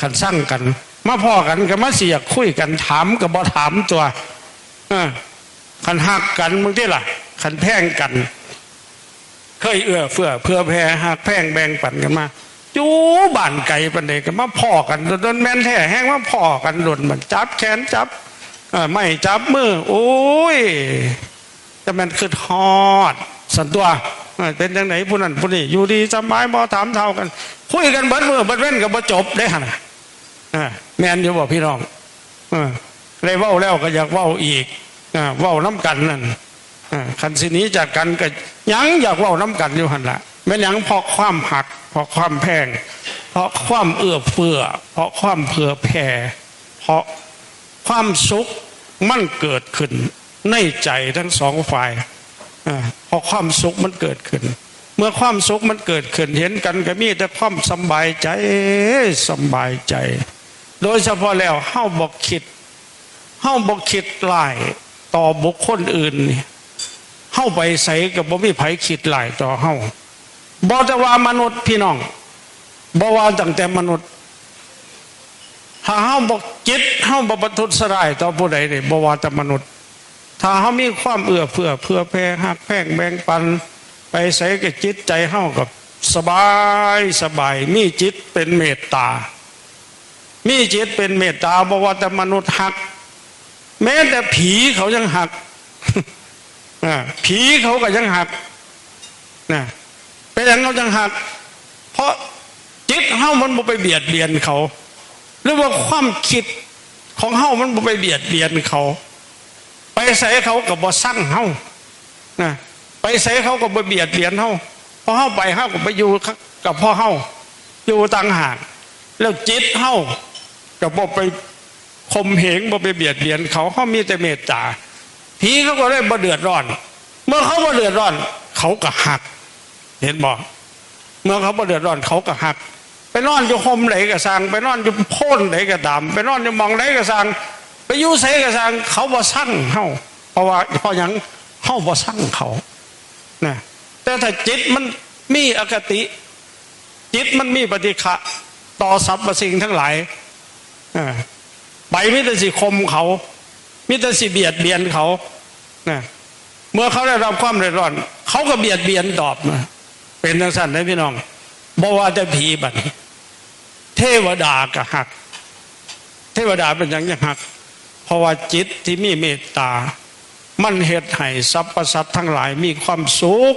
ขันสั่งกัน มาพ่อกันก็มาเสียคุยกันถามกับบ่ถามตัวขันหักกันมึงที่ล่ะขันแพงกัน เคยเอื้อเฟื้อเพื่อแพ่หักแพงแบ่งปันกันมาจูบ้านไก่ปันเด็กันมาพ่อกันโดนแม่นแท้แห้งมาพ่อกันโดนมันจับแขนจับไม่จับมือโอ้ยจะแมันคือฮอดสันตัว เป็นยังไงผู้นั้นผู้นี้อยู่ดีสบายบ่ถามเท่ากันคุยกันเบิดมือเบิดเว้นกับบ่จบได้ขนาดแมนอยู่บ่พี่น้องเออเลยเว้าแล้วก็อยากเว้าอีกอ่าเว้าน้ำกันนั่นคันสินี้จากกันก็ยังอยากเว้าน้ำกันอยู่หันละแม่นยังเพราะความหักเพราะความแพง เพราะความเอื้อเฟื้อ เพราะความเผื่อแผ่เพราะความสุขมันเกิดขึ้นในใจทั้งสองฝ่าย พราะความสุขมันเกิดขึ้น เมื่อความสุขมันเกิดขึ้น เห็นกันก็มีแต่ความสบายใจสบายใจ โดยเฉพาะแล้วเฮาบอกคิดเฮาบอกคิดหลายต่อบุคคลอื่นนี่เฮาไปใส่กับบ่มีไผคิดหลายต่อเฮาบ่แต่ว่ามนุษย์พี่น้องบ่ว่าตั้งแต่มนุษย์ถ้าเฮาบอกจิตเฮาบ่บรรทุสรายต่อผู้ใดเนี่ยบ่ว่าแต่มนุษย์ ถ้าเฮามีความเอื้อเฟื้อเพื่อแผ่หักแพ่งแบ่งปัน ไปใส่กับจิตใจเฮากับสบายสบาย มีจิตเป็นเมตตา มีจิตเป็นเมตตาบอกว่าแต่มนุษย์หัก แม้แต่ผีเขายังหักผีเขาก็ยังหักนะเป็นอย่างเขายังหัก เพราะจิตเฮามันบ่ไปเบียดเบียนเขา หรือว่าความคิดของเฮามันบ่ไปเบียดเบียนเขา ไปใส่เขากับบ่สั่งเฮานะไปใส่เขากับบ่เบียดเบียนเฮาพอเฮาไปเฮากับไปอยู่กับพ่อเฮาอยู่ต่างหากแล้วจิตเฮากับบ่ไปข่มเหงบ่ไปเบียดเบียนเขาเขามีแต่เมตตาผีเขาก็เลยบ่เดือดร้อน เมื่อเขาบ่เดือดร้อน เขาก็หัก เห็นบ่เมื่อเขาบ่เดือดร้อนเขาก็หัก ไปนอนอยู่คมไหนก็สั่งไปนอนอยู่โพ่นไหนก็ดำไปนอนอยู่มองไหนก็สั่ง ไปอยู่ไสกสังเขาบ่สั่งเฮาเพราะว่าเพราะยังเฮาบ่สั่งเขานะแต่ถ้าจิตมันมีอคติ จิตมันมีปฏิฆะต่อสรรพสิ่งทั้งหลายไปมิตรสิคมเขา มิตรสิเบียดเบียนเขานะเมื่อเขาได้รับความเดือดร้อน เขาก็เบียดเบียนตอบมาเป็นทังสั้นนะพี่น้องบอกว่าแต่ผีบัดนี้เทวดาก็หัก เทวดาเป็นอย่างยังหัก เพราะว่าจิตที่มีเมตตา มันเหตุให้สรรพสัตว์ทั้งหลายมีความสุข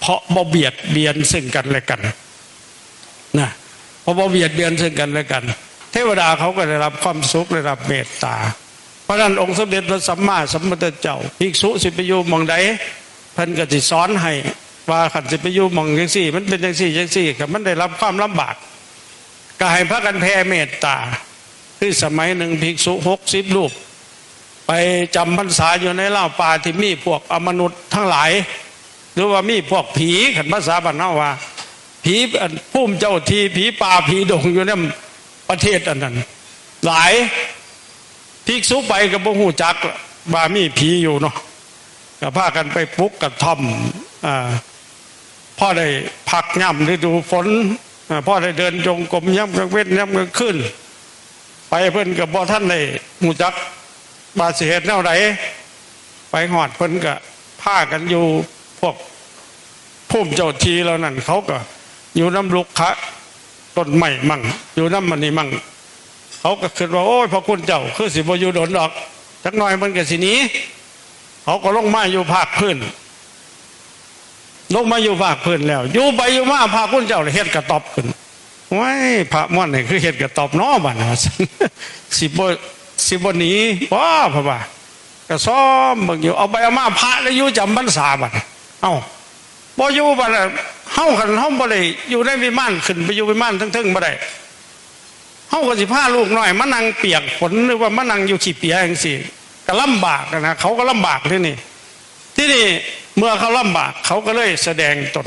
เพราะบ่เบียดเบียนซึ่งกันและกันนะเพราะบ่เบียดเบียนซึ่งกันและกัน เทวดาเขาก็ได้รับความสุขได้รับเมตตา เพราะนั้นองค์สมเด็จพระสัมมาสัมพุทธเจ้าภิกษุสิปยูมองใดเพิ่นก็สิสอนให้ว่าขันสิปยูมองจังสี่ มันเป็นจังสี่จังสี่กับมันได้รับความลำบากก็ให้พระกันแผ่เมตตา คือสมัยหนึ่งภิกษุหกสิบรูปไปจำพรรษาอยู่ในเล่าป่าที่มีพวกอมนุษย์ทั้งหลาย หรือว่ามีพวกผีขันภาษาบ้านเฮาว่า ผีพุ่มเจ้าทีผีป่าผีดงอยู่ในประเทศอันนั้น หลายภิกษุไปกับพวกหูจักว่ามีผีอยู่เนาะก็พากันไปปลุกกับทอมอ่าพ่อได้พักย่ำฤดูฝนพ่อได้เดินจงกรมย่ำกลางเว้นย่ำกลางคืน ไปเพิ่นกับบ่ท่านได้หูจักบาสิเหตุแนวไหนไปหอดเพิ่นก็พากันอยู่พวกพุ่มเจ้าทีแล้วนั่นเขาก็ อยู่น้ำลุกคะต้นใหม่มั่งอยู่น้ำมันนี่มั่งเขาก็คิดว่าโอ้ยพระคุณเจ้า คือสิบอยู่ดนดอกจักหน่อยมันก็สินี้เขาก็ลงมาอยู่ภาคพื้นลงมาอยู่ภาคพื้นแล้ว อยู่ไปอยู่มาพระคุณเจ้าเลยเฮ็ดกระตอบขึ้น ว้ายพระม่อนเนี่ยคือเฮ็ดกระตอบน้อบัดนะสิบสิบหนีว้าพระบ่าก็ซ้อมบางอยู่เอาไปเอามาพระแล้วยู่จำพรรษาบัดเอ้าบ่อยู่บัดน่ะเฮาคันเฮาบ่ได้อยู่ในวิมานขึ้นไปอยู่วิมานทั้งๆบ่ได้เฮาก็สิพาลูกหน้อยมานั่งเปียกฝนหรือว่ามานั่งอยู่ขี้เปียจังซี่ก็ลำบากนะเขาก็ลำบากที่นี่ ที่นี่เมื่อเขาลำบากเขาก็เลยแสดงตน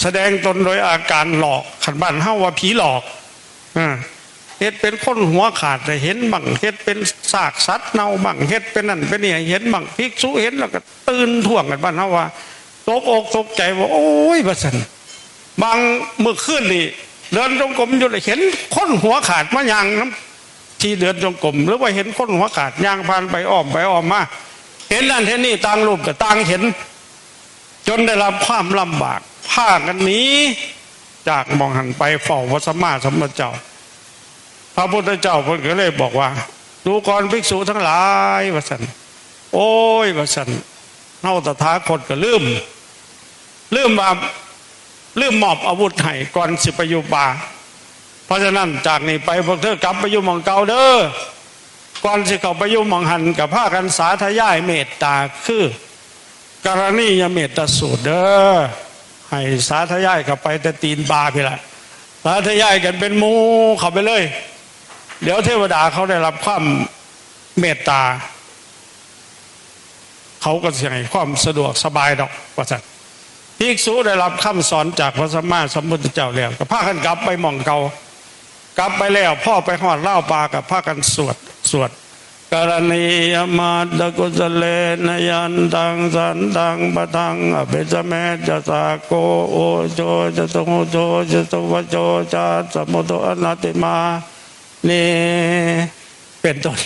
แสดงตนโดยอาการหลอกขันบ้านเฮาว่าผีหลอกอ่าเฮ็ดเป็นคนหัวขาดแต่เห็นบังเฮ็ดเป็นซากสัตว์เน่าบังเฮ็ดเป็นนั่นเป็นนี่เห็นบังภิกษุเห็นแล้วก็ตื่นท่วงกันบ้านเฮาว่าตกอกตกใจว่า โอ้ยบัสันบางเมื่อคืนนี่เดินจงกรมอยู่เลยเห็นคนหัวขาดมายางน้ำที่เดินจงกรมหรือว่าเห็นคนหัวขาดยางผ่านไปอ้อมไปอ้อมมาเห็นนั่นเห็นนี่ต่างรูปกับต่างเห็น จนได้รับความลำบาก พากันหนี้จากมองหันไปเฝ้าวัดสมมาสมพุทธเจ้า พระพุทธเจ้าเพิ่นก็เลยบอกว่า ดูก่อนภิกษุทั้งหลายวสันโอ้ยวสันเฮาตถาคตก็ลืมลืมว่าลืมมอบอาวุธให้ก่อนสิปยู่ป่าเพราะฉะนั้นจากนี้ไปพวกเธอกลับไปอยู่มองเก่าเด้อก่อนสิเขาไปอยู่มองหันกับผ้ากันสาธยายเมตตาคือ กรณียเมตตาสูตรเด้อ ให้สาธยายเข้าไปแต่ตีนปลาพี่ละสาธยายกันเป็นหมูเข้าไปเลย เดี๋ยวเทวดาเขาได้รับความเมตตา เขาก็จะให้ความสะดวกสบายดอกว่าสัตภิกษุได้รับคำสอนจากพระสัมมาสัมพุทธเจ้าแล้วก็พากันกลับไปมองเกากลับไปแล้ว พ่อไปหอดเล่าปลากับพากันสวดสวด กรณียมาตกุสเลนยันตังสันตังปะทังอภิสเมจะสาโกโอโจจะตงโจจะตวโจจะสมุทอนาติมานี่เป็นต้น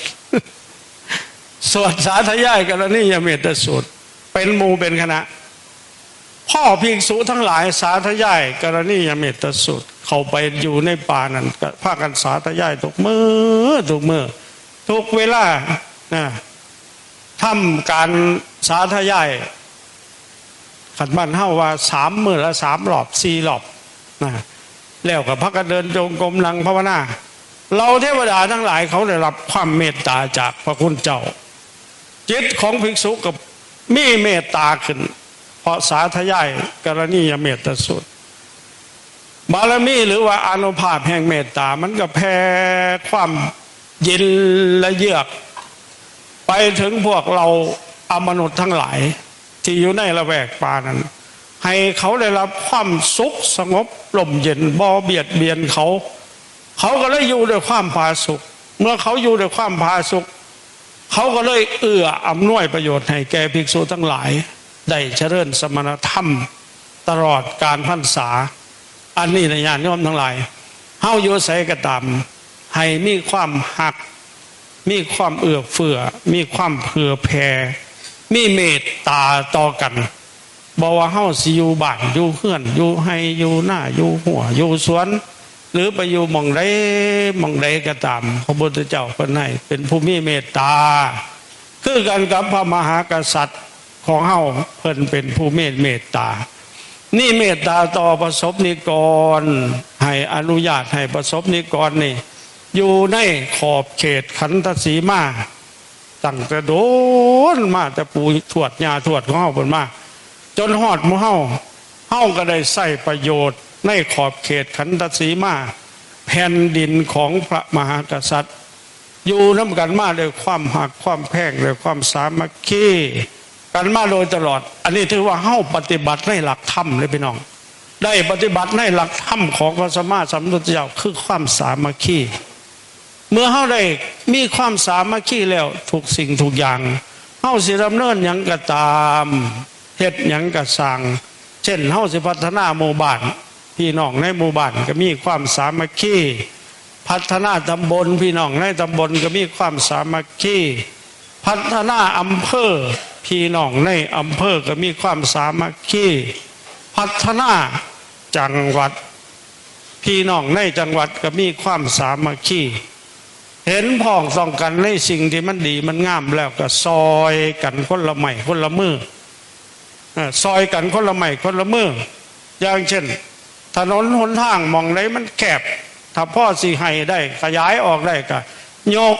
สวดสาธยายกรณียเมตสูตร เป็นมูเป็นคณะ พ่อภิกษุทั้งหลายสาธยายกรณียเมตสูตร เขาไปอยู่ในป่านั้นก็พากันสาธยายทุกมือทุกมือ ทุกเวลานะทำการสาธยายขันบ้านเฮาว่าสามมือละสามหลอบสี่หลอบนะแล้วกับพักกันเดินจงกรมนังภาวนา เราเทวดาทั้งหลายเขาได้รับความเมตตาจากพระคุณเจ้า จิตของภิกษุกับมีเมตตาขึ้น เพราะสาธยายกรณียเมตตาสุดบารมีหรือว่าอนุภาพแห่งเมตตา มันก็แผ่ความ เย็นและเยือก ไปถึงพวกเราอมนุษย์ทั้งหลาย ที่อยู่ในละแวกป่านั้น ให้เขาได้รับความสุขสงบลมเย็นบ่เบียดเบียนเขา เขาก็เลยอยู่ด้วยความผาสุกเมื่อเขาอยู่ด้วยความผาสุกเขาก็เลยเอื้ออำนวยประโยชน์ให้แก่ภิกษุทั้งหลาย ได้เจริญสมณธรรม ตลอดการพรรษา อันนี้ในญาณโยมทั้งหลายเฮาอยู่ใสกระตาม ให้มีความหัก มีความเอื้อเฟื้อ มีความเผื่อแผ่ มีเมตตาต่อกันบอกว่าเฮาสิอยู่บ้านอยู่เฮือนอยู่ให้อยู่หน้าอยู่หัวอยู่สวน หรือไปอยู่มองใดมองใดก็ตามพระพุทธเจ้าเป็นให้เป็นผู้มีเมตตา คือกันกับพระมหากษัตริย์ของเฮาเพิ่นเป็นผู้เมตเมตตา นี่เมตตาต่อประสบนิกร ให้อนุญาตให้ประสบนิกรนี่ อยู่ในขอบเขตขันธสีมาตั้งแต่โดนมาแต่ปูถวดยาถวดของเฮาเพิ่นมา จนหอดหมูเฮาเฮาก็ได้ใส่ประโยชน์ ในขอบเขตขันธสีมาแผ่นดินของพระมหากษัตริย์ อยู่น้ำกันมาด้วยความหักความแพงด้วยความสามัคคีกันมาโดยตลอด อันนี้ถือว่าเฮาปฏิบัติในหลักธรรมเลยพี่น้อง ได้ปฏิบัติในหลักธรรมของพระสัมมาสัมพุทธเจ้าคือความสามัคคี เมื่อเฮาได้มีความสามัคคีแล้วทุกสิ่งทุกอย่างเฮาสิดำเนินหยังก็ตามเฮ็ดหยังก็สั่งเช่นเฮาสิพัฒนาหมู่บ้านพี่น้องในหมู่บ้านก็มีความสามัคคีพัฒนาตำบลพี่น้องในตำบลก็มีความสามัคคีพัฒนาอำเภอพี่น้องในอำเภอก็มีความสามัคคีพัฒนาจังหวัด พี่น้องในจังหวัดก็มีความสามัคคี เห็นพ้องต้องกันในสิ่งที่มันดีมันงามแล้วก็ซอยกันคนละไม้คนละมืออ่อซอยกันคนละไม้คนละมืออย่างเช่น ถนนหนทางมองไหนมันแคบถ้าพ่อสิให้ได้ขยายออกได้ก็โยก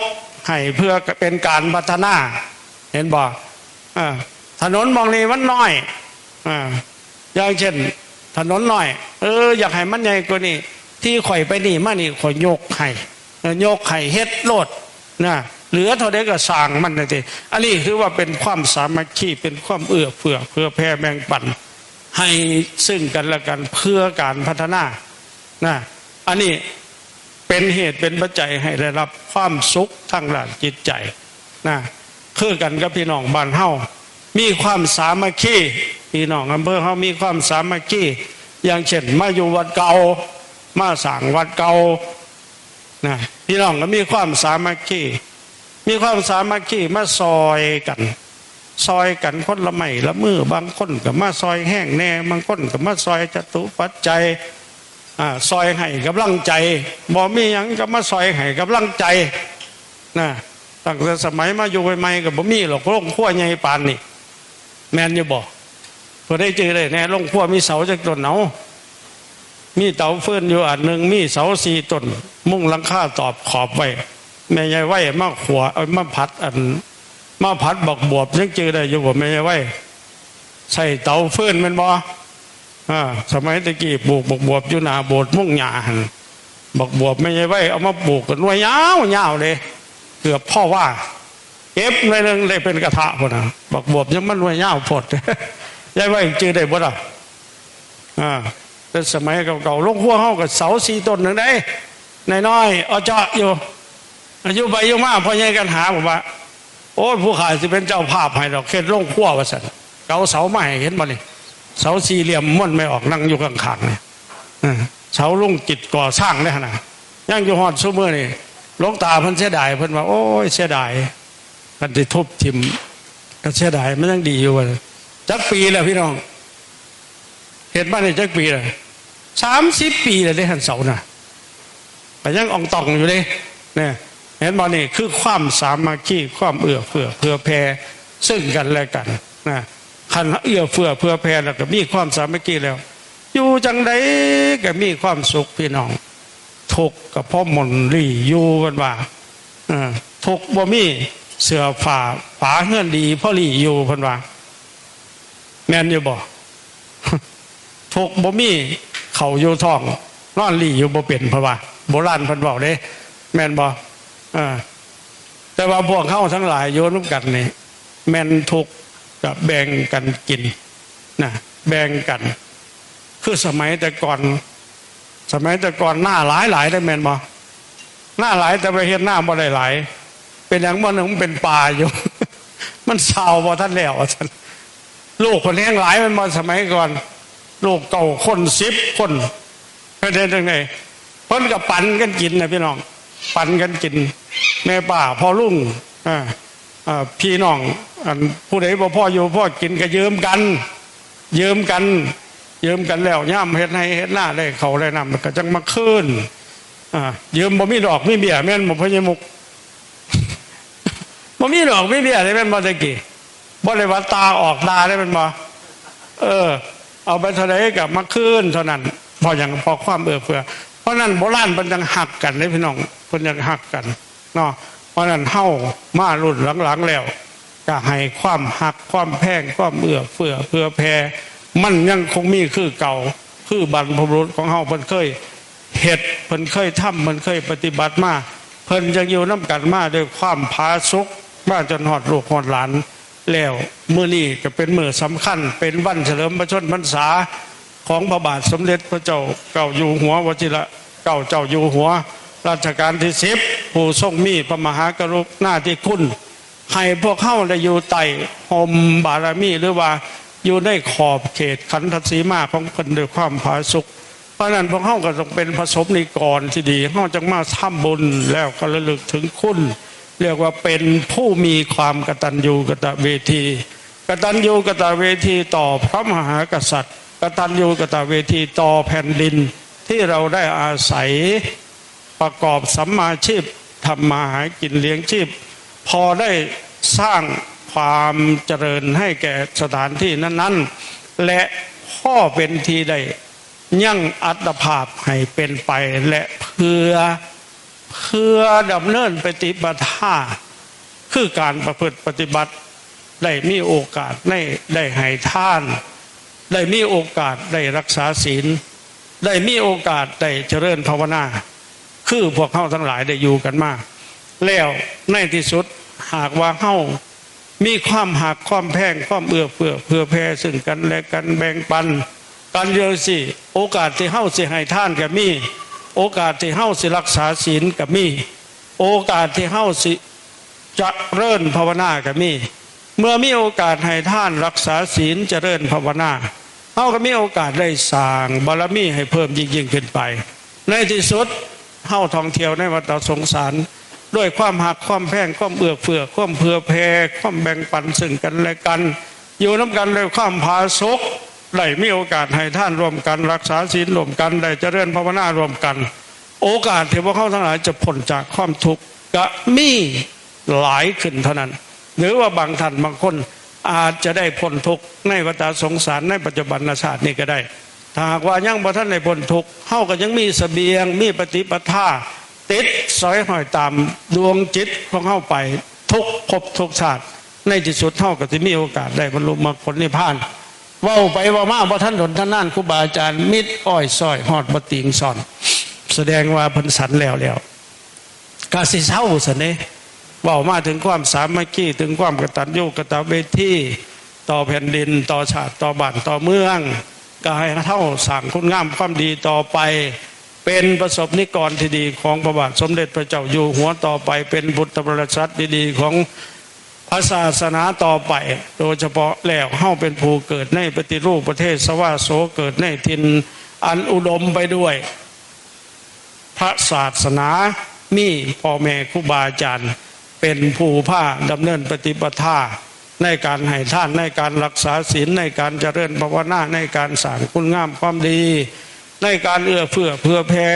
ให้เพื่อเป็นการพัฒนา เห็นบอ่าถนนมองนี้มันน้อยอ่าอย่างเช่น ถนนน้อย เออ อยากให้มันใหญ่กว่านี้ที่ข่อยไปนี่มานี่ข่อยโยกให้ ยกให้เฮ็ดโลดนะเหลือเท่าใดก็สร้างมันนะทีอันนี้คือว่าเป็นความสามัคคีเป็นความเอื้อเฟื้อเพื่อแผ่แบ่งปัน ให้ซึ่งกันและกันเพื่อการพัฒนานะอันนี้เป็นเหตุเป็นปัจจัยให้ได้รับความสุขทางด้านจิตใจนะคือกันกับพี่น้องบ้านเฮามีความสามัคคีพี่น้องอำเภอเฮามีความสามัคคีอย่างเช่นมาอยู่วัดเก่ามาสางวัดเก่า นะพี่น้องก็มีความสามัคคีมีความสามัคคีมาซอยกัน ซอยกันคนละไม่ละมือบางคนก็มาซอยแห้งแน่บางคนก็มาซอยจตุปัจจัยอ่าซอยให้กำลังใจบ่มีหยังก็มาซอยให้กำลังใจนะตั้งแต่สมัยมาอยู่ใหม่ๆก็บ่มีหรอกโรงครัวใหญ่ปานนี่แมนอยู่บ่พอได้เจอเลยแน่โรงครัวมีเสาจากต้นเนา มีเตาเฟื่อนอยู่อันหนึ่งมีเสาสี่ต้น มุ่งลังค่าตอบขอบไว้แม่ยายไว้มาขวเอามาพัดอันมาพัดบอกบวบยังเจอได้อยู่บ่แม่ยายไว้ใส่เตาเฟื่อนมันบ่อ่าสมัยตะกี้ปลูกบอกบวบอยู่หนาโบสถ์มุ่งหญ้าหันบอกบวบแม่ยายไว้เอามาปลูกกันไว้ยาวยาวเลยเกือบพ่อว่าเก็บในเรื่องได้เป็นกระทะพุ่นะบอกบวบยังมันไว้ยาวพดยายไว้เจอได้บ่ล่ะอ่า แต่สมัยเก่าๆลงหัวเฮากับเสาสี่ต้นหนึ่งได้น้อยๆเอาเจาะอยู่อายุไปอายุมากพ่อใหญ่กันหาผมว่า โอ้ผู้ขายสิเป็นเจ้าภาพให้ดอกเข็ดลงขั้วว่าสันเกาเสาไม้เห็นบ่นี่เสาสี่เหลี่ยมม้วนไม่ออกนั่งอยู่ข้างๆเนี่ยเสาลุงจิตก่อสร้างได้ขนาดย่างอยู่หอดซูเมอร์นี่ลงตาพิ่นเสียดายพิ่นว่า โอ้ยเสียดายกันที่ทุบทิมก็เสียดายมันยังดีอยู่ว่าจักปีแล้วพี่น้องเห็นบ้านนี่จักปีเลย สามสิบปีเลยได้หันเสาน่ะแต่ยังอ่องตองอยู่เลยเนี่ยเห็นบอนี่คือความสามัคคีความเอื้อเฟื้อเพื่อแผ่ซึ่งกันและกันนะคันเอื้อเฟื้อเพื่อแผ่แล้วก็มีความสามัคคีแล้ว อยู่จังไดก็มีความสุขพี่น้องทุกข์กับพ่อมนรีอยู่กันว่าอทุกบ่มีเสือฝาฝาเฮือนดีพ่อรีอยู่พันว่าแม่นอยู่บ่ทุกบ่มี เขาอยู่ท้องนอนรีอยู่บ่เป็นเพราะว่าโบราณเพันบอกเด้แม่นบ่อ่าแต่ว่าพวกเข้าทั้งหลายโยนร่มกันนี่แม่นทุกกับแบ่งกันกินนะแบ่งกัน คือสมัยแต่ก่อน สมัยแต่ก่อนหน้าหลายหลายได้แม่นบ่หน้าหลายแต่ไปเห็นหน้าบ่ได้หลาย เป็นอย่างบ่หนึ่งมันเป็นป่าอยู่ มันเศร้าบ่ท่านแล้วท่านลูกคนแห้งหลายมันมาสมัยก่อน ลูกเก่าคนสิบคนเป็นยังไงเพิ่นกับปันกันกินนะพี่น้อง ปันกันกินแม่ป่าพ่อลุงอ่าพี่น้องผู้ใดบ่พ่ออยู่พ่อกินก็ยืมกัน ยืมกัน ยืมกันแล้วย่ำเฮ็ดให้เฮ็ดหน้าได้เขาได้นำมันก็จังมาคืนอ่ายืมบ่มีดอกไมีเบี้ยแม่นบ่พญมุกบ่มีดอกไมีเบี้ยได้แม่นบ่ตะกี้บ่ได้ว่าตาออกตาได้แม่นบ่เออ เอาไปเท่าไหร่กับมาคืนเท่านั้น พออย่างพอความเอื้อเฟือ เพราะนั้นโบราณมันยังหักกันเลยพี่น้องมันยังหักกันเนาะเพราะนั้นเฮามารุ่นหลังๆแล้วจะให้ความหักความแพงความเอื้อเฟือเพื่อแพ่มันยังคงมีคือเก่าคือบรรพบุรุษของเฮาเพิ่นเคยเฮ็ดเพิ่นเคยทำเพิ่นเคยปฏิบัติมาเพิ่นยังอยู่น้กันมาด้วยความผาสุกมาจนหอดลูกหอดหลาน แล้วมื้อนี้ก็เป็นมือสำคัญ เป็นวันเฉลิมพระชนมพรรษาของพระบาทสมเด็จพระเจ้าเก่าอยู่หัววชิระเก่าเจ้าอยู่หัวรัชกาลที่สิบผู้ทรงมีพระมหากรุณาธิคุณ ให้พวกเข้าได้อยู่ไต่หมบารมีหรือว่าอยู่ในขอบเขตขันธสีมาของเพิ่นด้วยความผาสุกเพราะนั้นพวกเข้าก็ต้องเป็นผสมนิกรที่ดีเข้าจะมาทำบุญแล้วก็ระลึกถึงคุณ เรียกว่าเป็นผู้มีความกตัญญูกตเวที กตัญญูกตเวทีต่อพระมหากษัตริย์ กตัญญูกตเวทีต่อแผ่นดินที่เราได้อาศัยประกอบสัมมาชีพทำมาหากินเลี้ยงชีพ พอได้สร้างความเจริญให้แก่สถานที่นั้นๆ และพ่อเป็นทีได้ยั่งอัตภาพให้เป็นไปและเพื่อ เพื่อดำเนินปฏิบัติท่าคือการประพฤติปฏิบัติได้มีโอกาสได้ได้ให้ท่าน ได้มีโอกาสได้รักษาศีล ได้มีโอกาสได้เจริญภาวนา คือพวกเข้าทั้งหลายได้อยู่กันมาแล้วในที่สุดหากว่าเขามีความหักความแพงความเอื้อเฟื้อเพื่อแผ่ซึ่งกันและกันแบ่งปันกันเดียวสิโอกาสที่เฮาเสิให้ท่านกับมี โอกาสที่เฮาสิรักษาศีลกับมี โอกาสที่เฮาสิจะเริ่ญภาวนากับมี เมื่อมีโอกาสให้ท่านรักษาศีลเจริญภาวนาเฮาก็มีโอกาสได้สร้างบารมีให้เพิ่มยิ่งยิ่งขึ้นไป ในที่สุดเฮ้าท่องเที่ยวในวัดสงสาร ด้วยความหักความแพงความเอือเฟือความเผื่อแผ่ความแบ่งปันซึ่งกันและกัน อยู่น้ำกันด้วยความผาสุก ได้มีโอกาสให้ท่านรวมกันรักษาศีลรวมกันได้เจริญภาวนารวมกัน โอกาสที่พวกเขาทั้งหลายจะพ้นจากความทุกข์ก็มีหลายขึ้นเท่านั้น หรือว่าบางท่านบางคนอาจจะได้พ้นทุกข์ในวัฏสงสารในปัจจุบันชาตินี้ก็ได้ ถ้าหากว่ายังบ่ท่านในพ้นทุกข์เฮาก็ยังมีเสบียงมีปฏิปทาติดสอยหอยตามดวงจิตของเฮาไปทุกภพทุกชาติ ในที่สุดเฮาก็จะมีโอกาสได้บรรลุมรรคผลนิพพาน ว้าไปว่ามาบ่ท่านดนท่านนั่นครูบาอาจารย์มิดอ้อยซอยหอดบติงสอน แสดงว่าพันสันแล้วแล้วกาสิเศร้าสันเนเว่ามาถึงความสามัคคีถึงความกตัญญูกตเวทีต่อแผ่นดินต่อชาติต่อบ้านต่อเมือง ก็ให้เท่าสั่งคุณงามความดีต่อไป เป็นประสบนิกรที่ดีของพระบาทสมเด็จพระเจ้าอยู่หัวต่อไปเป็นบุตรบริษัทดีๆของ พระศาสนาต่อไป โดยเฉพาะแล้วเฮ้าเป็นผู้เกิดในปฏิรูปประเทศสวาโสเกิดในทินอันอุดมไปด้วย พระศาสนามีพ่อแม่ครูบาอาจารย์เป็นผู้ผ้าดำเนินปฏิปทาในการให้ท่านในการรักษาศีลในการเจริญภาวนาในการสร้างคุณงามความดี ในการเอื้อเฟื้อเพื่อแผ่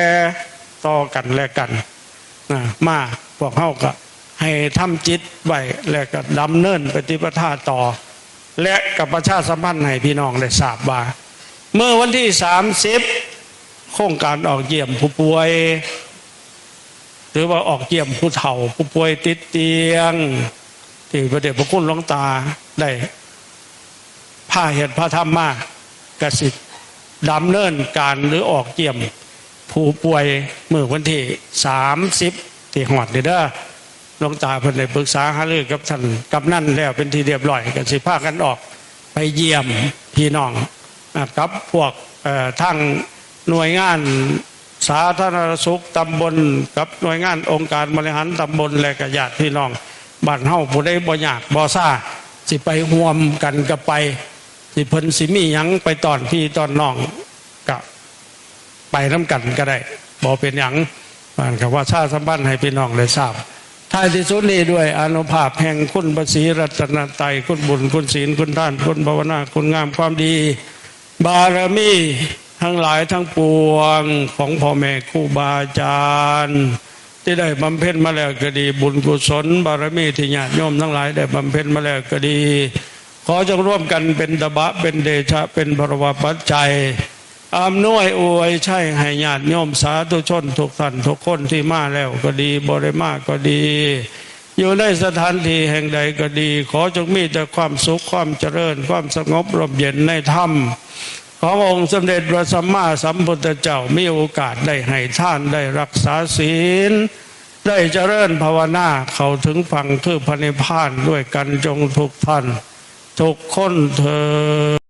ต่อกันและกันนะมาพวกเขาก็ ให้ทำจิตไว้และก็ดำเนินปฏิปทาต่อ และกับประชาสัมพันธ์ให้พี่น้องได้ทราบว่า เมื่อวันที่สามสิบโครงการออกเยี่ยมผู้ป่วย หรือว่าออกเยี่ยมผู้เฒ่า ผู้ป่วยติดเตียงที่พระเดชพระคุณหลวงตาได้ผ้าเห็นพระธรรมมากกสิทธ์ดำเนินการหรือออกเยี่ยม ผู้ป่วยเมื่อวันที่สามสิบที่หอดเด้อ หลวงตาเพิ่นได้ปรึกษาหารือกับท่านกำนันแล้วเป็นที่เรียบร้อยกันสิพากันออกไปเยี่ยมพี่น้องอกับพวกทั้งหน่วยงานสาธารณสุขตำบลกับหน่วยงานองค์การบริหารตำบลและกญาติพี่น้องบ้านเฮาผู้ใดบ่อยากบ่ซ่าสิไปห่วมกันกับไป สิเพิ่นสิมียังไปตอนพี่ตอนน้องกับไปน้ำกันก็ได้บ่เป็นหยังบ้านกับว่าชาสัมพันธ์ให้พี่น้องได้ทราบ ท้ายที่สุดนี้ด้วยอนุภาพแห่งคุณประสีรัตนไตยคุณบุญคุณศีลคุณท่านคุณภาวนาคุณงามความดี บารมีทั้งหลายทั้งปวงของพ่อแม่ครูบาอาจารย์ที่ได้บำเพ็ญมาแล้วก็ดี บุญกุศล บารมีที่ญาติโยมทั้งหลายได้บำเพ็ญมาแล้วก็ดี ขอจงร่วมกันเป็นตบะเป็นเดชะเป็นพรวปัจจัย อำนวยอวยใช่ให้ญาติโยมสาธุชนทุกท่านทุกคนที่มาแล้วก็ดีบริมาก็ดี อยู่ในสถานที่แห่งใดก็ดี ขอจงมีแต่ความสุขความเจริญ ความสงบร่มเย็นในธรรมขององค์สมเด็จพระสัมมาสัมพุทธเจ้ามีโอกาสได้ให้ท่านได้รักษาศีล ได้เจริญภาวนาเข้าถึงฝั่งคือพระนิพพานด้วยกันจงทุกท่าน ทุกคนเธอ